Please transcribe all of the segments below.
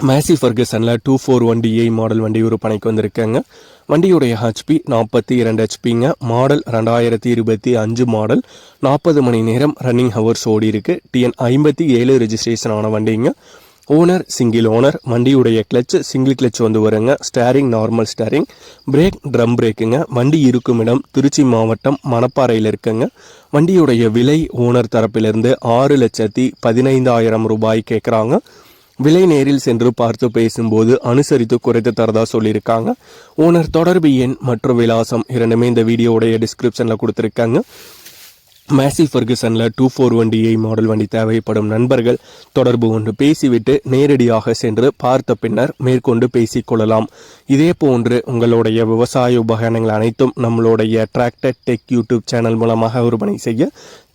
மேசி ஃபர்கசனில் two four one DI model வண்டி விற்பனைக்கு வந்திருக்கேங்க. வண்டியுடைய ஹெச்பி நாற்பத்தி இரண்டு ஹெச்பிங்க மாடல் ரெண்டாயிரத்தி இருபத்தி அஞ்சு மாடல் நாற்பது மணி நேரம் ரன்னிங் ஹவர்ஸ் ஓடி இருக்கு. டிஎன் ஐம்பத்தி ஏழு ரெஜிஸ்ட்ரேஷன் ஆன வண்டிங்க. ஓனர் சிங்கிள் ஓனர் வண்டியுடைய கிளச் சிங்கிள் கிளச் வந்து வருங்க. Steering normal steering brake drum பிரேக்குங்க வண்டி இருக்கும் இடம் திருச்சி மாவட்டம் மணப்பாறையில் இருக்குங்க. வண்டியுடைய விலை ஓனர் தரப்பிலிருந்து ஆறு லட்சத்தி பதினைந்தாயிரம் ரூபாய் கேட்குறாங்க விலை நேரில் சென்று பார்த்து பேசும்போது அனுசரித்து குறைத்து தரதா சொல்லியிருக்காங்க. ஓனர் தொடர்பு எண் மற்றும் விலாசம் இரண்டுமே இந்த வீடியோடைய டிஸ்கிரிப்ஷனில் கொடுத்துருக்காங்க. மேசி ஃபர்கசனில் டூ ஃபோர் வண்டி ஏ மாடல் வண்டி தேவைப்படும் நண்பர்கள் தொடர்பு கொண்டு பேசிவிட்டு நேரடியாக சென்று பார்த்த பின்னர் மேற்கொண்டு பேசிக்கொள்ளலாம் இதே போன்று உங்களுடைய விவசாய உபகரணங்கள் அனைத்தும் நம்மளுடைய டிராக்டர் டெக் யூடியூப் சேனல் மூலமாக விற்பனை செய்ய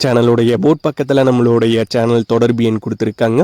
சேனலுடைய போர்ட் பக்கத்தில் நம்மளுடைய சேனல் தொடர்பு எண் கொடுத்துருக்காங்க.